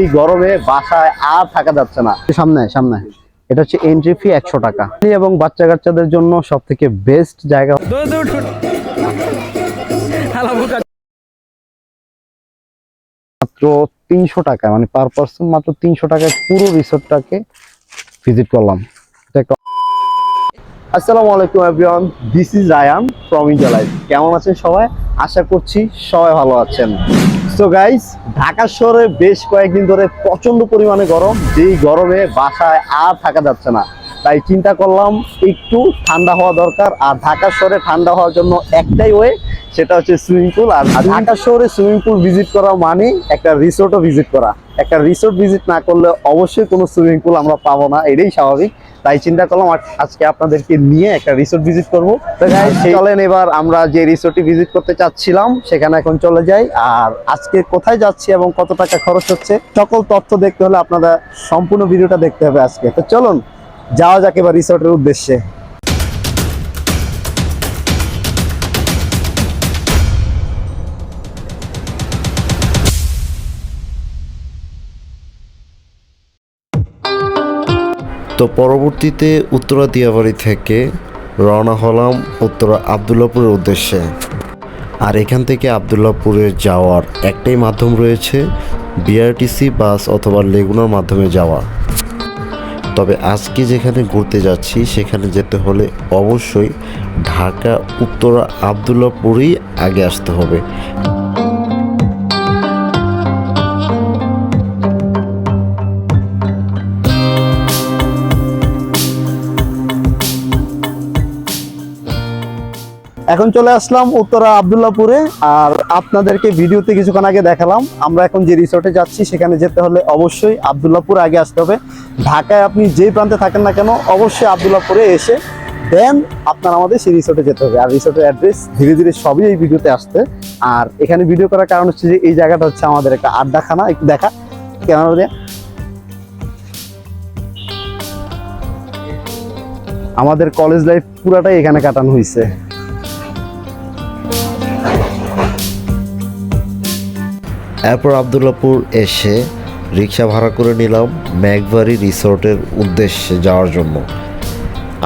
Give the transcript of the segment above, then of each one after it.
এই গরমে বাসায় আর থাকা যাচ্ছে না। সামনে সামনে। এটা হচ্ছে এন্ট্রি ফি একশো টাকা। এবং বাচ্চা কাচ্চাদের জন্য সব থেকে বেস্ট জায়গা মাত্র তিনশো টাকা মানে পার পার্সন মাত্র তিনশো টাকায় পুরো রিসোর্টটাকে ভিজিট করলাম। আসসালামু আলাইকুম everyone this is Rayan from India life কেমন আছেন সবাই? আশা করছি সবাই ভালো আছেন। সো গাইস ঢাকা শহরে বেশ কয়েকদিন ধরে প্রচণ্ড পরিমাণে গরম। যেই গরমে বাসায় আর থাকা যাচ্ছে না। তাই চিন্তা করলাম, একটু ঠান্ডা হওয়া দরকার। আর ঢাকা শহরে ঠান্ডা হওয়ার জন্য একটাই ওয়ে সেটা হচ্ছে সুইমিং পুল আর ঢাকা শহরে সুইমিং পুল ভিজিট করা মানে একটা রিসোর্টও ভিজিট করা। একটা রিসোর্ট ভিজিট না করলে অবশ্যই কোনো সুইমিং পুল আমরা পাবো না এটাই স্বাভাবিক। তাই চিন্তা করলাম আজ- আজকে আপনাদেরকে নিয়ে একটা রিসোর্ট ভিজিট করব। তো চলেন এবার আমরা যে রিসোর্টটি ভিজিট করতে চাচ্ছিলাম সেখানে এখন চলে যাই। আর আজকে কোথায় যাচ্ছি এবং কত টাকা খরচ হচ্ছে সকল তথ্য দেখতে হলে আপনাদের সম্পূর্ণ ভিডিওটা দেখতে হবে আজকে। তো চলুন যাওয়া যাক এবার রিসোর্টের উদ্দেশ্যে। তো পরবর্তীতে উত্তরা দিয়াবাড়ি থেকে রওনা হলাম উত্তরা আবদুল্লাপুরের উদ্দেশ্যে। আর এখান থেকে আবদুল্লাপুরে যাওয়ার একটাই মাধ্যম রয়েছে বিআরটিসি বাস অথবা লেগুনার মাধ্যমে যাওয়া। তবে আজকে যেখানে ঘুরতে যাচ্ছি, সেখানে যেতে হলে অবশ্যই ঢাকা, উত্তরা, আবদুল্লাপুরেই আগে আসতে হবে। এখন চলে আসলাম উত্তরা আবদুল্লাপুরে, আর আপনাদেরকে ভিডিওতে কিছুক্ষণ আগে দেখালাম। আমরা এখন যে রিসোর্টে যাচ্ছি, সেখানে যেতে হলে অবশ্যই আবদুল্লাপুর আগে আসতে হবে। ঢাকায় আপনি যেই প্রান্তে থাকেন না কেন, অবশ্যই আবদুল্লাপুরে এসে দেন আপনার আমাদের সেই রিসোর্টে যেতে হবে। আর রিসোর্টের অ্যাড্রেস ধীরে ধীরে সবই এই ভিডিওতে আসতে আর এখানে ভিডিও করার কারণ হচ্ছে যে, এই জায়গাটা হচ্ছে আমাদের একটা আড্ডাখানা, একটু দেখা। ক্যামেরা আমাদের কলেজ লাইফ পুরাটাই এখানে কাটানো হয়েছে। এরপর আবদুল্লাপুর এসে রিক্সা ভাড়া করে নিলাম ম্যাকবাড়ি রিসোর্টের উদ্দেশ্যে যাওয়ার জন্য।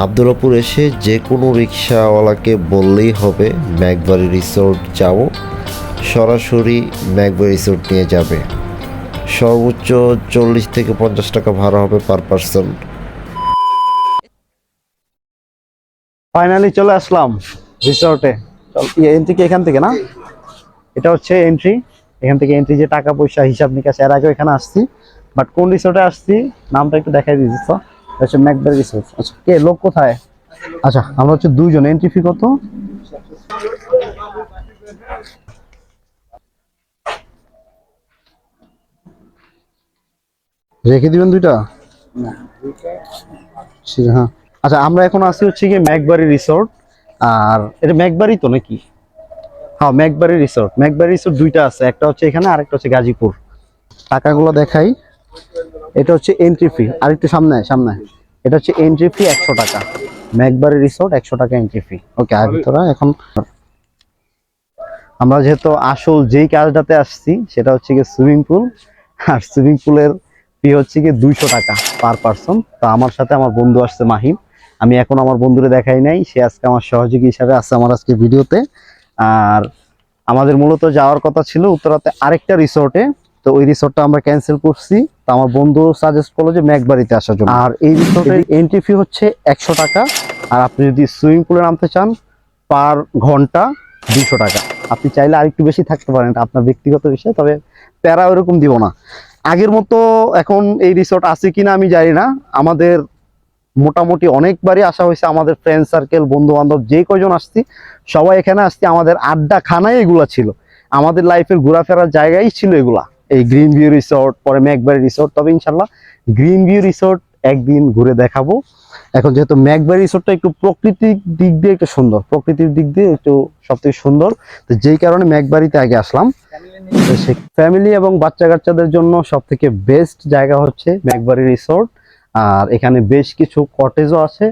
আবদুল্লাপুর এসে যে কোনো রিক্সাওয়ালাকে বললেই হবে ম্যাকবাড়ি রিসোর্ট যাও, সরাসরি ম্যাকবাড়ি রিসোর্ট নিয়ে যাবে। সর্বোচ্চ চল্লিশ থেকে পঞ্চাশ টাকা ভাড়া হবে পার পার্সন। ফাইনালি চলে আসলাম রিসর্টে। এন্ট্রি কি এখান থেকে না? এটা হচ্ছে এন্ট্রি এখান থেকে এন্ট্রি যে টাকা পয়সা হিসাব নিকাশ এর আগে এখানে আসছি। বাট কোন রিসোর্টে আসছি নামটা একটু দেখাই দিয়েছি তো এটা হচ্ছে ম্যাকবেল রিসোর্ট আচ্ছা কে লোক কোথায়? আচ্ছা আমরা হচ্ছে দুইজন। এন্ট্রি ফি কত? রেখে দিবেন দুইটা? হ্যাঁ। আচ্ছা আমরা এখন আছি হচ্ছে গিয়ে ম্যাকবারি রিসোর্ট আর এটা ম্যাকবারি তো নাকি? হ্যাঁ ম্যাকবাড়ি রিসোর্ট ম্যাকবাড়ি রিসোর্ট দুইটা আছে, একটা হচ্ছে এখানে হচ্ছে গাজীপুর। টাকাগুলো দেখাই। এটা হচ্ছে এন্ট্রি ফি আর একটু সামনে সামনে। এটা হচ্ছে এন্ট্রি ফি একশো টাকা। রিসোর্ট একশো টাকা এন্ট্রি ফি ওকে আর তোরা এখন আমরা যেহেতু আসল যেই কাজটাতে আসছি, সেটা হচ্ছে গিয়ে সুইমিং পুল আর সুইমিং পুলের ফি হচ্ছে গিয়ে দুইশো টাকা পার পার্সন তো আমার সাথে আমার বন্ধু আসছে মাহিম। আমি এখন আমার বন্ধুরে দেখাই নাই। সে আজকে আমার সহযোগী হিসাবে আছে আমার আজকে ভিডিওতে। আর আমাদের মূলত যাওয়ার কথা ছিল উত্তরাতে আরেকটা রিসোর্টে তো ওই রিসোর্টটা আমরা ক্যান্সেল করছি। তো আমার বন্ধু সাজেস্ট করল যে ম্যাকবাড়িতে আসার জন্য। আর এই রিসোর্টের এন্ট্রি ফি হচ্ছে একশো টাকা। আর আপনি যদি সুইমিং পুলে নামতে চান পার ঘণ্টা দুশো টাকা। আপনি চাইলে আরেকটু বেশি থাকতে পারেন আপনার ব্যক্তিগত বিষয়, তবে প্যারা ওরকম দিব না। আগের মতো এখন এই রিসোর্ট আছে কিনা আমি জানি না। আমাদের মোটামুটি অনেকবারই আসা হয়েছে আমাদের ফ্রেন্ড সার্কেল বন্ধু বান্ধব যে কয়জন আসছি, সবাই এখানে আসছি, আমাদের আড্ডা খানায় এগুলা ছিল। আমাদের লাইফের ঘোরাফেরার জায়গাই ছিল এগুলা। এই গ্রিন ভিউ রিসোর্ট পরে ম্যাকবারি রিসোর্ট তবে ইনশাল্লাহ গ্রিন ভিউ রিসোর্ট একদিন ঘুরে দেখাবো। এখন যেহেতু ম্যাকবারি রিসোর্টটা একটু প্রকৃতির দিক দিয়ে একটু সুন্দর, প্রকৃতির দিক দিয়ে একটু সব থেকে সুন্দর, তো যেই কারণে ম্যাকবারিতে আগে আসলাম। ফ্যামিলি এবং বাচ্চা কাচ্চাদের জন্য সব থেকে বেস্ট জায়গা হচ্ছে ম্যাকবারি রিসোর্ট আর এখানে বেশ কিছু কটেজও আছে।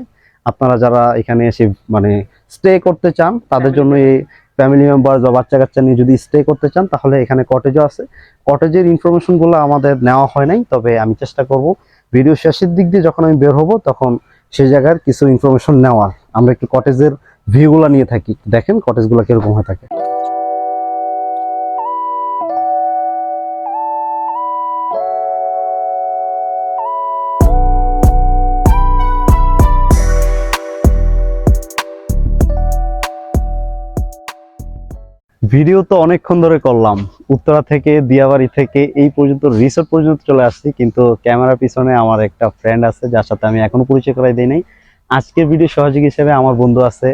আপনারা যারা এখানে এসে মানে স্টে করতে চান, তাদের জন্য এই ফ্যামিলি মেম্বার বা বাচ্চা কাচ্চা নিয়ে যদি স্টে করতে চান, তাহলে এখানে কটেজও আছে। কটেজের ইনফরমেশনগুলো আমাদের নেওয়া হয় নাই, তবে আমি চেষ্টা করব। ভিডিও শেষের দিক দিয়ে যখন আমি বের হব, তখন সেই জায়গার কিছু ইনফরমেশন নেওয়ার। আমরা একটু কটেজের ভিউগুলো নিয়ে থাকি। দেখেন কটেজগুলো কীরকম হয়ে থাকে। ভিডিও তো অনেকক্ষণ ধরে করলাম। উত্তরা থেকে, দিয়াবাড়ি থেকে, এই পর্যন্ত রিসোর্ট পর্যন্ত চলে আসছি। কিন্তু ক্যামেরার পিছনে আমার একটা ফ্রেন্ড আছে, যার সাথে আমি এখনও পরিচয় করাই দিই নাই। আজকের ভিডিও সহযোগী হিসেবে আমার বন্ধু আছে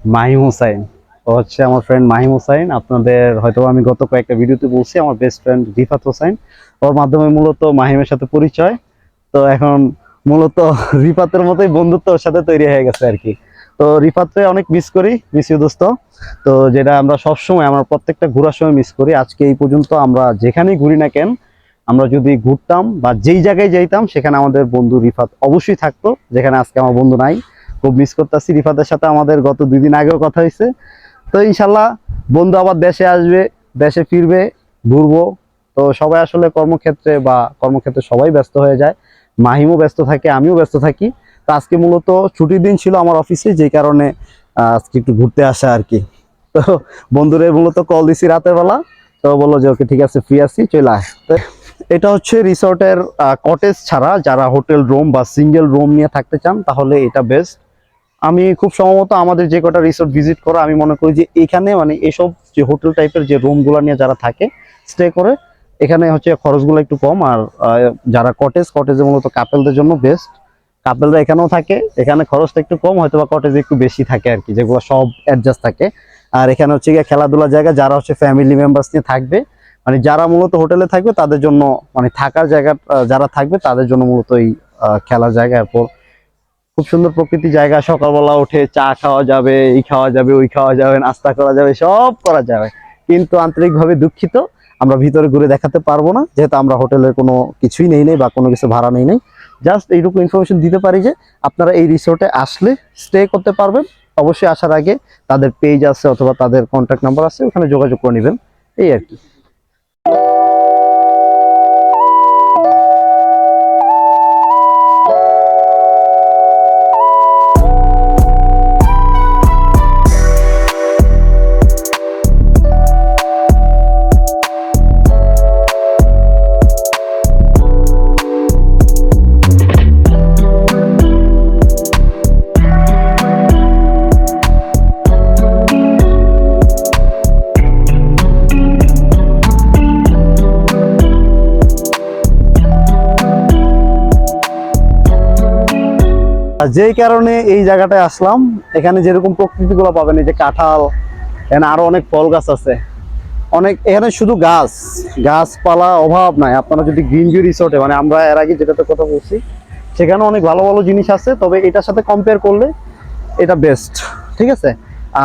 মাহিম হুসাইন। ও হচ্ছে আমার ফ্রেন্ড মাহিম হুসাইন। আপনাদের হয়তো আমি গত কয়েকটা ভিডিওতে বলছি, আমার বেস্ট ফ্রেন্ড রিফাত হোসাইন। ওর মাধ্যমে মূলত মাহিমের সাথে পরিচয়। তো এখন মূলত রিফাতের মতোই বন্ধুত্ব ওর সাথে তৈরি হয়ে গেছে আর কি। তো রিফাতরে অনেক মিস করি মিস ইউ দোস্ত। তো যেটা আমরা সবসময়, আমরা প্রত্যেকটা ঘোরার সময় মিস করি। আজকে এই পর্যন্ত আমরা যেখানেই ঘুরি না কেন, আমরা যদি ঘুরতাম বা যেই জায়গায় যাইতাম, সেখানে আমাদের বন্ধু রিফাত অবশ্যই থাকতো। যেখানে আজকে আমার বন্ধু নাই, খুব মিস করতেছি রিফাতের সাথে। আমাদের গত দুই দিন আগেও কথা হয়েছে। তো ইনশাল্লাহ বন্ধু আবার দেশে আসবে, দেশে ফিরবে, ঘুরবো। তো সবাই আসলে কর্মক্ষেত্রে বা কর্মক্ষেত্রে সবাই ব্যস্ত হয়ে যায়। মাহিমও ব্যস্ত থাকে, আমিও ব্যস্ত থাকি। তো আজকে মূলত ছুটির দিন ছিল আমার অফিসে, যে কারণে আজকে একটু ঘুরতে আসা আর কি তো বন্ধুরে মূলত কল দিছি রাতের বেলা, তো বলল যে, ওকে, ঠিক আছে ফ্রি আছি, চলে আয়। এটা হচ্ছে রিসর্টের কটেজ ছাড়া যারা হোটেল রুম বা সিঙ্গেল রুম নিয়ে থাকতে চান, তাহলে এটা বেস্ট আমি খুব সম্ভবত আমাদের যে কটা রিসোর্ট ভিজিট করা, আমি মনে করি যে এখানে মানে এসব যে হোটেল টাইপের যে রুমগুলো নিয়ে যারা থাকে স্টে করে, এখানে হচ্ছে খরচগুলো একটু কম। আর যারা কটেজ কটেজে মূলত কাপেলদের জন্য বেস্ট কাপেলরা এখানেও থাকে, এখানে খরচটা একটু কম হয়তো বা কটেজে একটু বেশি থাকে আর কি, যেগুলো সব অ্যাডজাস্ট থাকে। আর এখানে হচ্ছে গিয়ে খেলাধুলার জায়গা, যারা হচ্ছে ফ্যামিলি মেম্বার্স নিয়ে থাকবে মানে যারা মূলত হোটেলে থাকবে, তাদের জন্য মানে থাকার জায়গা যারা থাকবে, তাদের জন্য মূলত এই খেলার জায়গা। এরপর খুব সুন্দর প্রকৃতি জায়গা, সকালবেলা উঠে চা খাওয়া যাবে, এই খাওয়া যাবে, ওই খাওয়া যাবে, নাস্তা করা যাবে, সব করা যাবে। কিন্তু আন্তরিকভাবে দুঃখিত, আমরা ভিতরে ঘুরে দেখাতে পারব না, যেহেতু আমরা হোটেলের কোনো কিছুই নেই নেই বা কোনো কিছু ভাড়া নেই নেই। জাস্ট এইটুকু ইনফরমেশন দিতে পারি যে আপনারা এই রিসোর্টে আসলে স্টে করতে পারবেন। অবশ্যই আসার আগে তাদের পেজ আছে অথবা তাদের কন্ট্যাক্ট নাম্বার আছে, ওখানে যোগাযোগ করে নেবেন। এই আর কি। যেই কারণে এই জায়গাটায় আসলাম, এখানে যেরকম প্রকৃতিগুলো পাবেন, এই যে কাঁঠাল, এখানে আরও অনেক ফল গাছ আছে। অনেক, এখানে শুধু গাছ, গাছপালা অভাব নাই। আপনারা যদি গ্রিন ভিউ রিসোর্টে মানে আমরা এর আগে যেটাতে কথা বলছি সেখানে অনেক ভালো ভালো জিনিস আছে, তবে এটার সাথে কম্পেয়ার করলে এটা বেস্ট ঠিক আছে?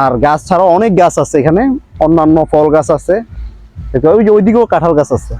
আর গাছ ছাড়াও অনেক গাছ আছে এখানে, অন্যান্য ফল গাছ আছে। ওই যে ওইদিকেও কাঁঠাল গাছ আছে।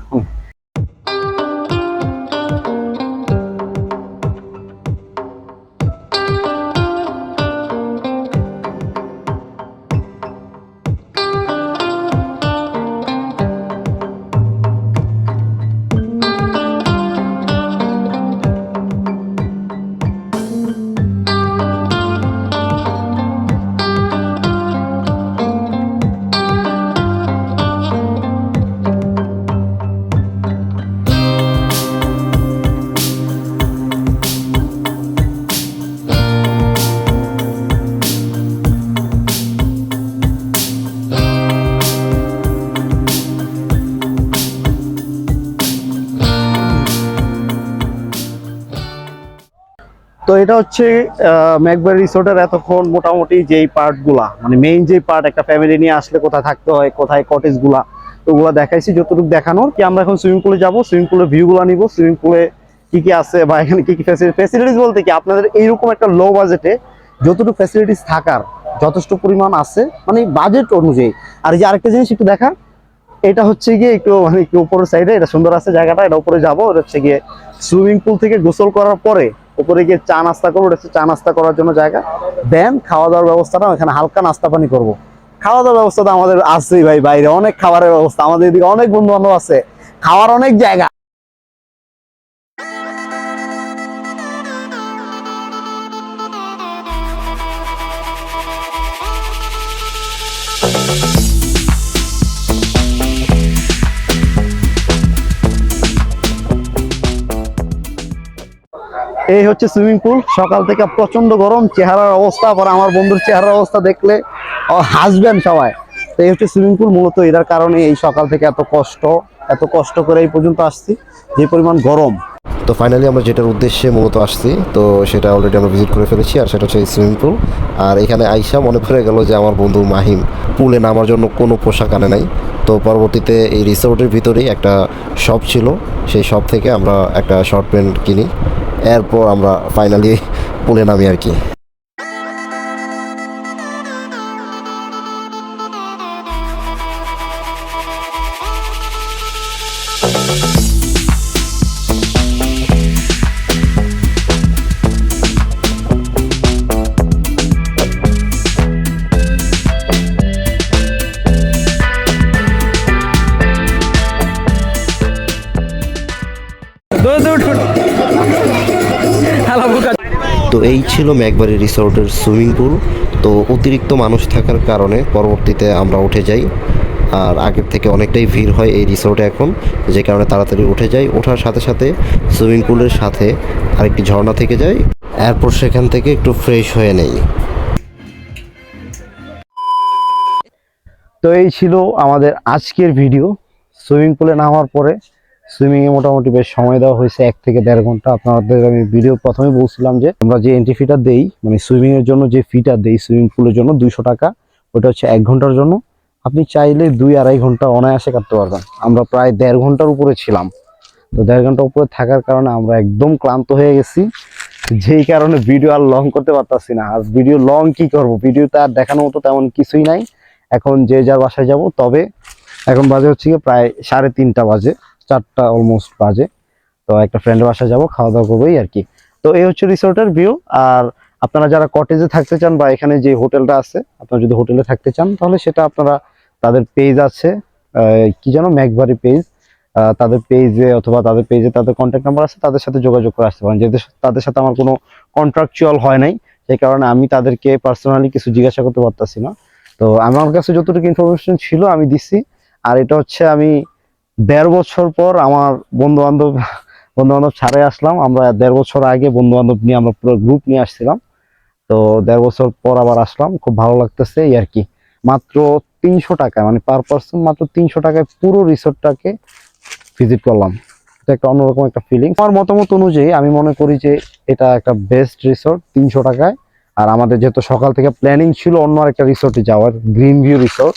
তো এটা হচ্ছে ম্যাকবার রিসোর্টের এতক্ষণ মোটামুটি যেই পার্টগুলা মানে মেইন যে পার্ট একটা ফ্যামিলি নিয়ে আসলে কোথায় থাকতে হয়, কোথায় কটেজগুলা, ওগুলা দেখাইছি। যতটুকু দেখানোর, কি আমরা এখন সুইমিং পুলে যাব সুইমিং পুলের ভিউগুলো নিব সুইমিং পুলে কি কি আছে বা এখানে কি কি ফ্যাসিলিটিস বলতে কি, আপনাদের এইরকম একটা লো বাজেটে যতটুকু ফ্যাসিলিটিস থাকার যথেষ্ট পরিমাণ আছে মানে বাজেট অনুযায়ী। আর যে আরেকটা জিনিস একটু দেখা এটা হচ্ছে গিয়ে একটু মানে একটু উপরের সাইডে এটা সুন্দর আছে জায়গাটা, এটা উপরে যাব, এটা হচ্ছে গিয়ে সুইমিং পুল থেকে গোসল করার পরে উপরে গিয়ে চা নাস্তা করব হচ্ছে চা নাস্তা করার জন্য জায়গা। দেন খাওয়া দাওয়ার ব্যবস্থাটা এখানে হালকা নাস্তা পানি করব। খাওয়া দাওয়ার ব্যবস্থা তো আমাদের আছেই ভাই, বাইরে অনেক খাবারের ব্যবস্থা, আমাদের এদিকে অনেক বন্ধু বান্ধব আছে। খাওয়ার অনেক জায়গা। এই হচ্ছে সুইমিং পুল। সকাল থেকে প্রচণ্ড গরম, চেহারার অবস্থা পর আমার বন্ধুর চেহারার অবস্থা দেখলে হাসবেন সবাই। তো এই হচ্ছে সুইমিং পুল, মূলত এটার কারণে এই সকাল থেকে এত কষ্ট এত কষ্ট করে এই পর্যন্ত আসছি, যে পরিমাণ গরম। তো ফাইনালি আমরা যেটার উদ্দেশ্যে মূলত আসছি, তো সেটা অলরেডি আমরা ভিজিট করে ফেলেছি, আর সেটা হচ্ছে সুইমিং পুল। আর এখানে আইসা মনে পড়ে গেল যে আমার বন্ধু মাহিম পুলে নামার জন্য কোনো পোশাক আনে নাই। তো পরবর্তীতে এই রিসোর্টের ভিতরেই একটা শপ ছিল, সেই শপ থেকে আমরা একটা শর্ট প্যান্ট কিনি। এরপর আমরা ফাইনালি পুলে নামি আর কি। তো এই ছিল মেঘবাড়ি রিসোর্টের সুইমিং পুল। তো অতিরিক্ত মানুষ থাকার কারণে পরবর্তীতে আমরা উঠে যাই। আর আগের থেকে অনেকটাই ভিড় হয় এই রিসোর্টে এখন, যে কারণে তাড়াতাড়ি উঠে যাই। ওঠার সাথে সাথে সুইমিং পুলের সাথে আরেকটি ঝর্ণা থেকে যাই। এরপর সেখান থেকে একটু ফ্রেশ হয়ে নেই। তো এই ছিল আমাদের আজকের ভিডিও। সুইমিং পুলে নামার পরে সুইমিংয়ে মোটামুটি বেশ সময় দেওয়া হয়েছে, এক থেকে দেড় ঘণ্টা। আপনাদের আমি ভিডিও প্রথমে বলছিলাম যে, আমরা যে এন্ট্রি ফিটা দেই মানে সুইমিং এর জন্য যে ফিটা দেই সুইমিং পুলের জন্য দুইশো টাকা, ওটা হচ্ছে এক ঘণ্টার জন্য। আপনি চাইলে দুই আড়াই ঘণ্টা অনায়াসে কাটতে পারবেন। আমরা প্রায় দেড় ঘণ্টার উপরে ছিলাম। তো দেড় ঘণ্টার উপরে থাকার কারণে আমরা একদম ক্লান্ত হয়ে গেছি। যেই কারণে ভিডিও আর লং করতে পারতাছি না। আর ভিডিও লং কি করব? ভিডিওতে আর দেখানোর মতো তেমন কিছুই নাই। এখন যে যার বাসায় যাব, তবে এখন বাজে হচ্ছে প্রায় সাড়ে তিনটা বাজে। চারটা অলমোস্ট বাজে। তো একটা ফ্রেন্ডের বাসায় যাব, খাওয়া দাওয়া করবোই আর কি। তো এই হচ্ছে রিসোর্টের ভিউ আর আপনারা যারা কটেজে থাকতে চান বা এখানে যে হোটেলটা আছে, আপনারা যদি হোটেলে থাকতে চান, তাহলে সেটা আপনারা তাদের পেজ আছে। কি যেন ম্যাকবারি পেজ তাদের পেজে অথবা তাদের পেজে তাদের কন্ট্যাক্ট নাম্বার আছে, তাদের সাথে যোগাযোগ করে আসতে পারেন। যেহেতু তাদের সাথে আমার কোনো কন্ট্রাকচুয়াল হয় নাই, সেই কারণে আমি তাদেরকে পার্সোনালি কিছু জিজ্ঞাসা করতে পারতাছি না। তো আমার কাছে যতটুকু ইনফরমেশন ছিল আমি দিছি। আর এটা হচ্ছে আমি দেড় বছর পর আমার বন্ধু বান্ধব বন্ধু বান্ধব ছাড়াই আসলাম। আমরা দেড় বছর আগে বন্ধু বান্ধব নিয়ে আমরা পুরো গ্রুপ নিয়ে আসছিলাম। তো দেড় বছর পর আবার আসলাম। খুব ভালো লাগতেছে এই আর কি। মাত্র তিনশো টাকায় মানে পার পার্সন মাত্র তিনশো টাকায় পুরো রিসোর্টটাকে ভিজিট করলাম। এটা একটা অন্যরকম একটা ফিলিং আমার মতামত অনুযায়ী আমি মনে করি যে এটা একটা বেস্ট রিসোর্ট তিনশো টাকায়। আর আমাদের যেহেতু সকাল থেকে প্ল্যানিং ছিল অন্য একটা রিসোর্টে যাওয়ার গ্রিন ভিউ রিসোর্ট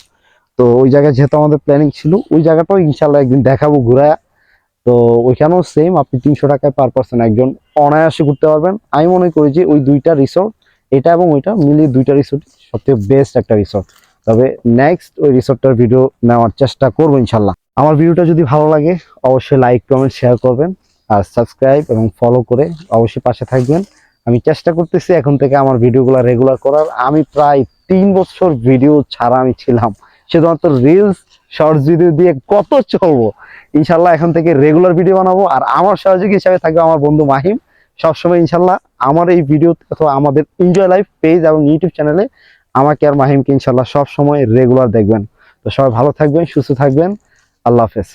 তো ওই জায়গায় যেহেতু আমাদের প্ল্যানিং ছিল, ওই জায়গাটাও ইনশাল্লাহ একদিন দেখাবো ঘুরায়। তো ওইখানেও সেম আপনি তিনশো টাকায় পার পার্সন একজন অনায়াসে ঘুরতে পারবেন। আমি মনে করি যে ওই দুইটা রিসোর্ট এটা এবং ওইটা মিলিয়ে দুইটা রিসোর্ট সবথেকে বেস্ট একটা রিসোর্ট তবে নেক্সট ওই রিসোর্টটার ভিডিও নেওয়ার চেষ্টা করব ইনশাল্লাহ আমার ভিডিওটা যদি ভালো লাগে, অবশ্যই লাইক কমেন্ট শেয়ার করবেন। আর সাবস্ক্রাইব এবং ফলো করে অবশ্যই পাশে থাকবেন। আমি চেষ্টা করতেছি এখন থেকে আমার ভিডিওগুলো রেগুলার করার। আমি প্রায় তিন বছর ভিডিও ছাড়া আমি ছিলাম। শুধুমাত্র রিলস শর্টস ভিডিও দিয়ে কত চলবো। ইনশাল্লাহ এখন থেকে রেগুলার ভিডিও বানাবো, আর আমার সহযোগী হিসাবে থাকবে আমার বন্ধু মাহিম। সবসময় ইনশাল্লাহ আমার এই ভিডিও অথবা আমাদের এনজয় লাইফ পেজ এবং ইউটিউব চ্যানেলে আমাকে আর মাহিমকে ইনশাল্লাহ সবসময় রেগুলার দেখবেন। তো সবাই ভালো থাকবেন, সুস্থ থাকবেন। আল্লাহ হাফেজ।